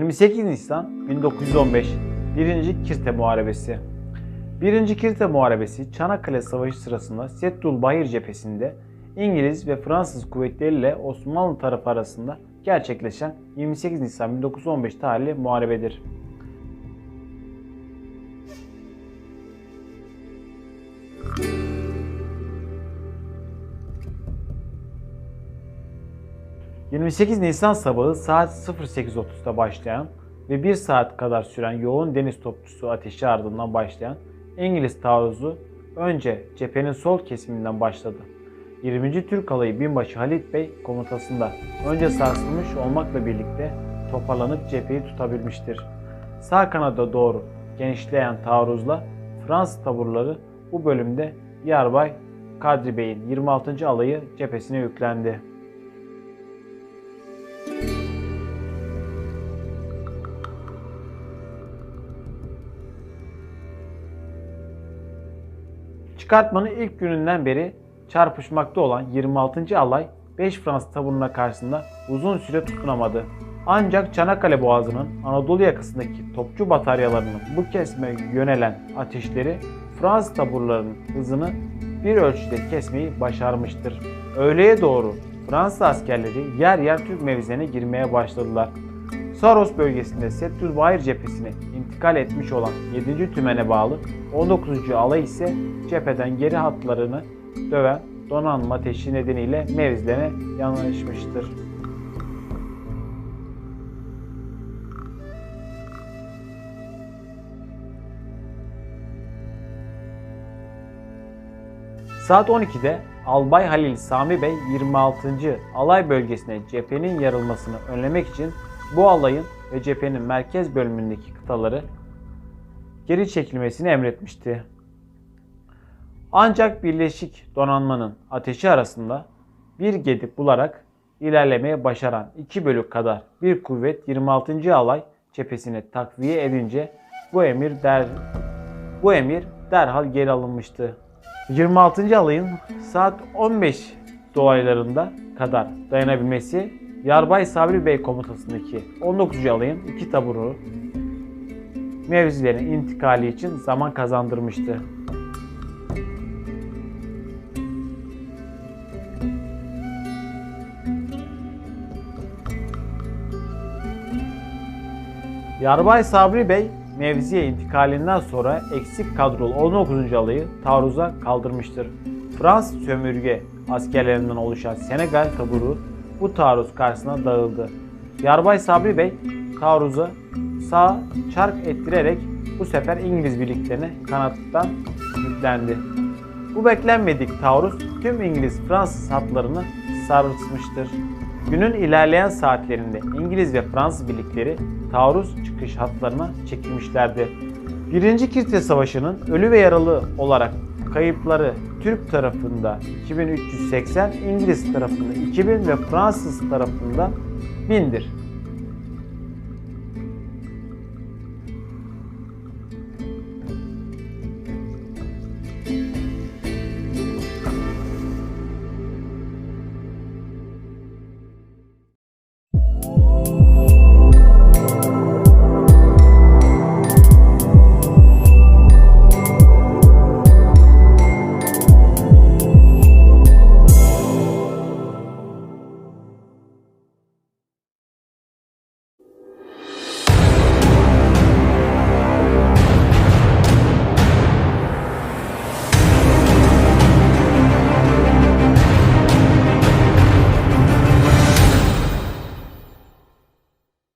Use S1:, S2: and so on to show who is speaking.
S1: 28 Nisan 1915 1. Kirte Muharebesi 1. Kirte Muharebesi Çanakkale Savaşı sırasında Seddul Bahir cephesinde İngiliz ve Fransız kuvvetleriyle Osmanlı tarafı arasında gerçekleşen 28 Nisan 1915 tarihli muharebedir. ...28 Nisan sabahı saat 08.30'da başlayan ve 1 saat kadar süren yoğun deniz topçusu ateşi ardından başlayan İngiliz taarruzu önce cephenin sol kesiminden başladı. 20. Türk Alayı Binbaşı Halit Bey komutasında önce sarsılmış olmakla birlikte toparlanıp cepheyi tutabilmiştir. Sağ kanada doğru genişleyen taarruzla Fransız taburları bu bölümde Yarbay Kadri Bey'in 26. Alayı cephesine yüklendi. Çıkartmanın ilk gününden beri çarpışmakta olan 26. alay 5 Fransız taburuna karşısında uzun süre tutunamadı. Ancak Çanakkale Boğazı'nın Anadolu yakasındaki topçu bataryalarının bu kesme yönelen ateşleri Fransız taburlarının hızını bir ölçüde kesmeyi başarmıştır. Öğleye doğru Fransız askerleri yer yer Türk mevzilerine girmeye başladılar. Saros bölgesinde Settül Bahir cephesine intikal etmiş olan 7. tümene bağlı 19. alay ise cepheden geri hatlarını döven donanma ateşi nedeniyle mevzilerine yanaşmıştır. Saat 12'de Albay Halil Sami Bey 26. alay bölgesine cephenin yarılmasını önlemek için bu alayın ve cephenin merkez bölümündeki kıtaları geri çekilmesini emretmişti. Ancak Birleşik Donanmanın ateşi arasında bir gedip bularak ilerlemeye başaran iki bölük kadar bir kuvvet 26. alay cephesini takviye edince bu emir der bu emir derhal geri alınmıştı. 26. alayın saat 15 dolaylarında kadar dayanabilmesi Yarbay Sabri Bey komutasındaki 19. alayın iki taburu mevzilerine intikali için zaman kazandırmıştı. Yarbay Sabri Bey mevziye intikalinden sonra eksik kadrolu 19. alayı taarruza kaldırmıştır. Fransız sömürge askerlerinden oluşan Senegal taburu bu taarruz karşısına dağıldı. Yarbay Sabri Bey taarruza sağ çark ettirerek bu sefer İngiliz birliklerine kanattan yüklendi. Bu beklenmedik taarruz tüm İngiliz-Fransız hatlarını sarsmıştır. Günün ilerleyen saatlerinde İngiliz ve Fransız birlikleri taarruz çıkış hatlarına çekilmişlerdi. Birinci Kirte Savaşı'nın ölü ve yaralı olarak kayıpları Türk tarafında 2380, İngiliz tarafında 2000 ve Fransız tarafında 1000'dir.